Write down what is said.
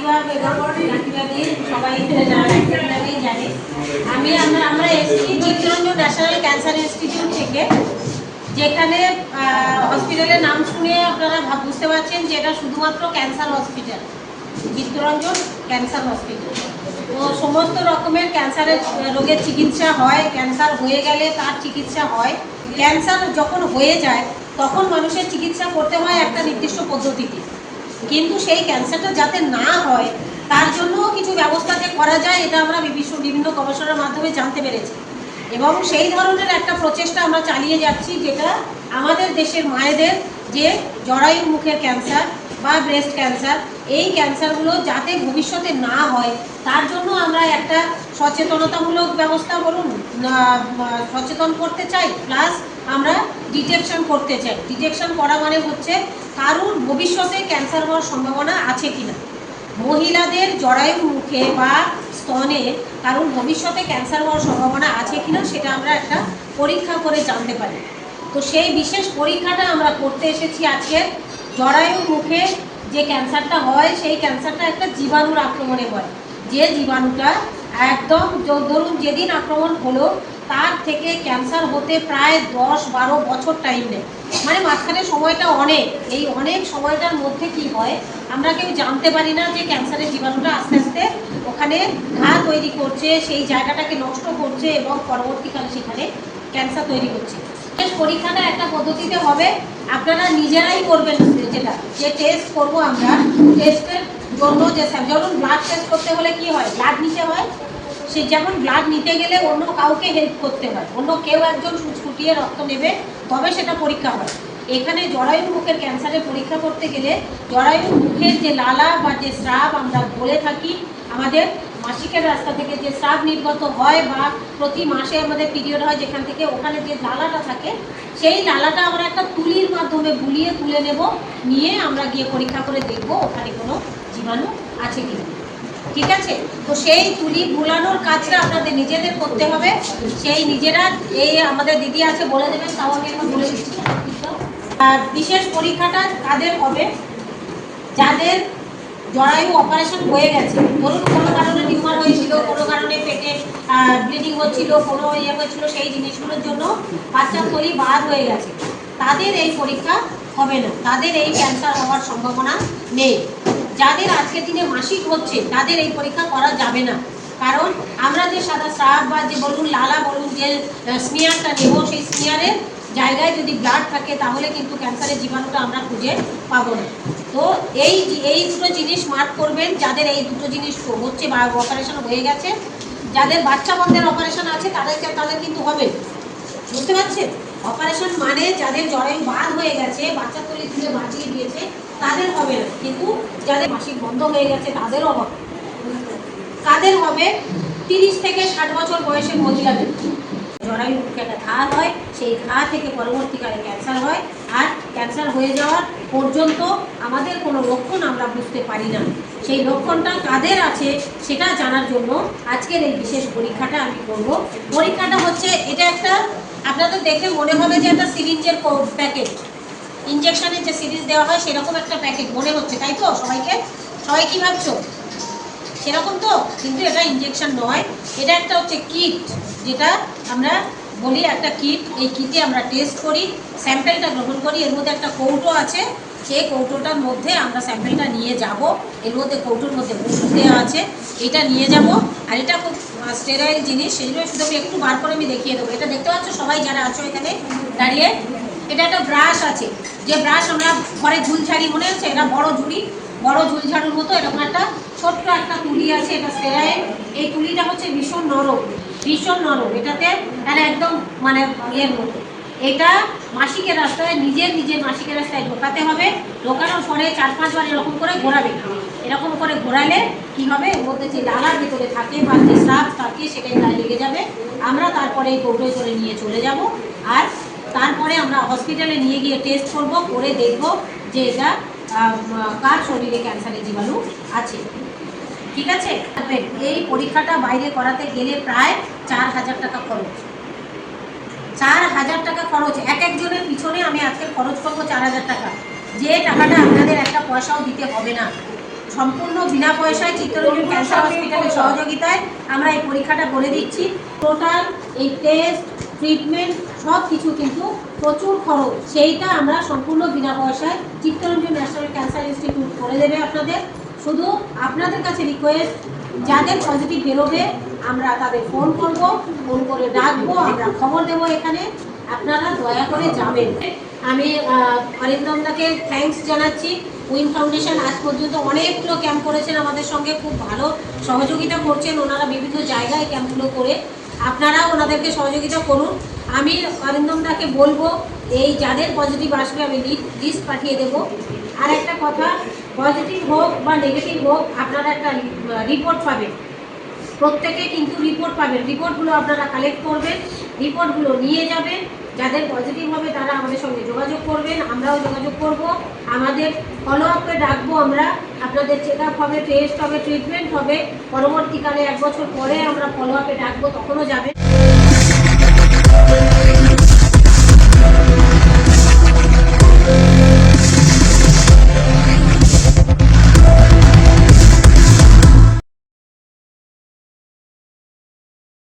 সবাই রাকিবাই জানে। আমি, আমরা আমরা এসেছি চিত্তরঞ্জন ন্যাশনাল ক্যান্সার ইনস্টিটিউট থেকে, যেখানে হসপিটালের নাম শুনে আপনারা বুঝতে পারছেন যে এটা শুধুমাত্র cancer hospital Chittaranjan cancer hospital তো সমস্ত রকমের ক্যান্সারের রোগের চিকিৎসা হয়, ক্যান্সার হয়ে গেলে তার চিকিৎসা হয়। ক্যান্সার যখন হয়ে যায়, তখন মানুষের চিকিৎসা করতে হয় একটা নির্দিষ্ট পদ্ধতিতে। কিন্তু সেই ক্যান্সারটা যাতে না হয়, তার জন্যও কিছু ব্যবস্থা যে করা যায়, এটা আমরা বিভিন্ন বিভিন্ন গবেষণার মাধ্যমে জানতে পেরেছি। এবং সেই ধরনের একটা প্রচেষ্টা আমরা চালিয়ে যাচ্ছি, যেটা আমাদের দেশের মায়েদের যে জরায়ু মুখের ক্যান্সার বা ব্রেস্ট ক্যান্সার এই ক্যান্সারগুলো যাতে ভবিষ্যতে না হয়, তার জন্য আমরা একটা সচেতনতামূলক ব্যবস্থা বলুন সচেতন করতে চাই। প্লাস আমরা ডিটেকশন করতে চাই। ডিটেকশন করা মানে হচ্ছে কারুর ভবিষ্যতে ক্যান্সার হওয়ার সম্ভাবনা আছে কিনা। মহিলাদের জরায়ু মুখে বা স্তনে কারণ ভবিষ্যতে ক্যান্সার হওয়ার সম্ভাবনা আছে কিনা সেটা আমরা একটা পরীক্ষা করে জানতে পারি। তো সেই বিশেষ পরীক্ষাটা আমরা করতে এসেছি আজকে। জরায়ু মুখে যে ক্যান্সারটা হয়, সেই ক্যান্সারটা একটা জীবাণুর আক্রমণে হয়। যে জীবাণুটা একদম ধরুন যেদিন আক্রমণ হলো, তার থেকে ক্যান্সার হতে প্রায় দশ বারো বছর টাইম নেয়। মানে মাঝখানে সময়টা অনেক। এই অনেক সময়টার মধ্যে কি হয়, আমরা কেউ জানতে পারি না যে ক্যান্সারের জীবাণুটা আস্তে আস্তে ওখানে ঘা তৈরি করছে, সেই জায়গাটাকে নষ্ট করছে এবং পরবর্তীকালে সেখানে ক্যান্সার তৈরি করছে টেস্ট পরীক্ষাটা একটা পদ্ধতিতে হবে। আপনারা নিজেরাই করবেন যেটা যে টেস্ট করব আমরা টেস্টের জন্য যে যেমন ব্লাড টেস্ট করতে হলে কি হয়? ব্লাড নিতে হয়। সে যেমন ব্লাড নিতে গেলে অন্য কাউকে হেল্প করতে হয়। অন্য কেউ একজন ছুটিয়ে রক্ত নেবে, তবে সেটা পরীক্ষা হয়। এখানে জরায়ু মুখের ক্যান্সারের পরীক্ষা করতে গেলে জরায়ু মুখের যে লালা বা যে স্রাব আমরা বলে থাকি, আমাদের মাসিকের রাস্তা থেকে যে স্রাব নির্গত হয় বা প্রতি মাসে আমাদের পিরিয়ড হয় যেখান থেকে ওখানে যে লালাটা থাকে, সেই লালাটা আমরা একটা তুলির মাধ্যমে বুলিয়ে তুলে নেব। নিয়ে আমরা গিয়ে পরীক্ষা করে দেখব ওখানে কোনো জীবাণু আছে কি? ঠিক আছে? তো সেই তুলি বুলানোর কাজটা আপনাদের নিজেদের করতে হবে। সেই নিজেরা এই আমাদের দিদি আছে, বলে দেবেন, তাও আমি এখন বলে দিচ্ছি। আর বিশেষ পরীক্ষাটা কাদের হবে? যাদের জরায়ু অপারেশন হয়ে গেছে। ধরুন, কোনো কারণে টিউমার হয়েছিল, কোনো কারণে পেটে ব্লিডিং হচ্ছিল, কোনো ইয়ে হচ্ছিল, সেই জিনিসগুলোর জন্য বাচ্চার তৈরি বাদ হয়ে গেছে। তাদের এই পরীক্ষা হবে না। তাদের এই ক্যান্সার হওয়ার সম্ভাবনা নেই। যাদের আজকের দিনে মাসিক হচ্ছে, তাদের এই পরীক্ষা করা যাবে না। কারণ আমরা যে সাদা স্রাব বা যে বলুন লালা বলুন যে স্মিয়ারটা নেব, সেই স্মিয়ারের জায়গায় যদি ব্লাড থাকে, তাহলে কিন্তু ক্যান্সারের জীবাণুটা আমরা খুঁজে পাবো না। তো এই এই দুটো জিনিস মার্ক করবেন, যাদের এই দুটো জিনিস হচ্ছে বা অপারেশন হয়ে গেছে, যাদের বাচ্চা বন্ধের অপারেশন আছে তাদেরকে তাদের কিন্তু হবে। বুঝতে পারছেন? অপারেশন মানে যাদের জরায়ু বাদ হয়ে গেছে, বাচ্চা তলি তুলে বাঁচিয়ে দিয়েছে তাদের হবে। না কিন্তু যাদের মাসিক বন্ধ হয়ে গেছে, তাদেরও হবে। কাদের হবে তিরিশ থেকে ষাট বছর বয়সের মহিলাদের জরায়ু একটা ঘা হয়, সেই ঘা থেকে পরবর্তীকালে ক্যান্সার হয়। আর ক্যান্সার হয়ে যাওয়ার পর্যন্ত আমাদের কোনো লক্ষণ আমরা বুঝতে পারি না। সেই লক্ষণটা কাদের আছে, সেটা জানার জন্য আজকের এই বিশেষ পরীক্ষাটা আমি করব। পরীক্ষাটা হচ্ছে, এটা একটা, আপনাদের দেখে মনে হবে যে একটা সিরিঞ্জের প্যাকেট। ইঞ্জেকশনের যে সিরিজ দেওয়া হয়, সেরকম একটা প্যাকেট মনে হচ্ছে, তাই তো? সবাইকে? সবাই কি ভাবছ? সেরকম তো, কিন্তু এটা ইঞ্জেকশন নয়। এটা একটা হচ্ছে কিট যেটা আমরা বলি একটা কিট এই কিটে আমরা টেস্ট করি স্যাম্পেলটা গ্রহণ করি। এর মধ্যে একটা কৌটো আছে। সেই কৌটোটার মধ্যে আমরা স্যাম্পেলটা নিয়ে যাব। এর মধ্যে কৌটোর মধ্যে ওষুধ দেওয়া আছে। এটা নিয়ে যাব। আর এটা খুব স্টেরাইল জিনিস, সেই জন্য শুধু আমি একটু বার করে আমি দেখিয়ে দেবো। এটা দেখতে পাচ্ছ সবাই যারা আছো এখানে দাঁড়িয়ে? এটা একটা ব্রাশ আছে। যে ব্রাশ আমরা ঘরে ঝুল ছাড়ি মনে হচ্ছে, এটা বড় ঝুড়ি, বড় ঝুল ঝাড়ুর মতো এরকম একটা ছোট্ট একটা তুলি আছে এটা স্টেরাইল এই তুলিটা হচ্ছে ভীষণ নরম ভীষণ নরম। এটাতে মানে একদম মানে ইয়ের মতো। এটা মাসিকের রাস্তায় নিজের নিজের মাসিকের রাস্তায় ঢোকাতে হবে। ঢোকানোর পরে চার পাঁচবার এরকম করে ঘোরাবে। এরকম করে ঘোরালে কি হবে? এর মধ্যে যে লালার ভিতরে থাকে বা যে স্রাব থাকে, সেটাই গায়ে লেগে যাবে। আমরা তারপরে এই কৌটোয় করে নিয়ে চলে যাব। আর তারপরে আমরা হসপিটালে নিয়ে গিয়ে টেস্ট করব, করে দেখব যে এটা কার শরীরে ক্যান্সারের জীবাণু আছে। ঠিক আছে? এই পরীক্ষাটা বাইরে করাতে গেলে প্রায় চার হাজার টাকা খরচ। চার হাজার টাকা খরচ। এক একজনের পিছনে আমি আজকে খরচ করব চার হাজার টাকা। যে টাকাটা আপনাদের একটা পয়সাও দিতে হবে না। সম্পূর্ণ বিনা পয়সায় চিত্তরঞ্জন ক্যান্সার হসপিটালের সহযোগিতায় আমরা এই পরীক্ষাটা করে দিচ্ছি। টোটাল এই টেস্ট ট্রিটমেন্ট সব কিছু কিন্তু প্রচুর খরচ। সেইটা আমরা সম্পূর্ণ বিনা পয়সায় চিত্তরঞ্জন ন্যাশনাল ক্যান্সার ইনস্টিটিউট করে দেবে আপনাদের। শুধু আপনাদের কাছে রিকোয়েস্ট যাদের পজিটিভ বেরোবে, আমরা তাদের ফোন করব ফোন করে ডাকবো, আমরা খবর দেবো এখানে। আপনারা দয়া করে যাবেন। আমি অরিন্দমদাকে থ্যাঙ্কস জানাচ্ছি। উইন ফাউন্ডেশন আজ পর্যন্ত অনেকগুলো ক্যাম্প করেছেন আমাদের সঙ্গে। খুব ভালো সহযোগিতা করছেন ওনারা বিভিন্ন জায়গায় ক্যাম্পগুলো করে। আপনারা ওনাদেরকে সহযোগিতা করুন। আমি অরিন্দমদাকে বলব, এই যাদের পজিটিভ আসবে, আমি লিস্ট পাঠিয়ে দেব। আর একটা কথা পজিটিভ হোক বা নেগেটিভ হোক, আপনারা একটা রিপোর্ট পাবেন। প্রত্যেকে কিন্তু রিপোর্ট পাবেন। রিপোর্টগুলো আপনারা কালেক্ট করবেন রিপোর্টগুলো নিয়ে যাবেন। যাদের পজিটিভ হবে তারা আমাদের সঙ্গে যোগাযোগ করবেন, আমরাও যোগাযোগ করব। আমাদের ফলো আপে ডাকবো আমরা। আপনাদের চেক আপ হবে টেস্ট হবে ট্রিটমেন্ট হবে। পরবর্তীকালে এক বছর পরে আমরা ফলো আপে ডাকবো, তখনও যাবেন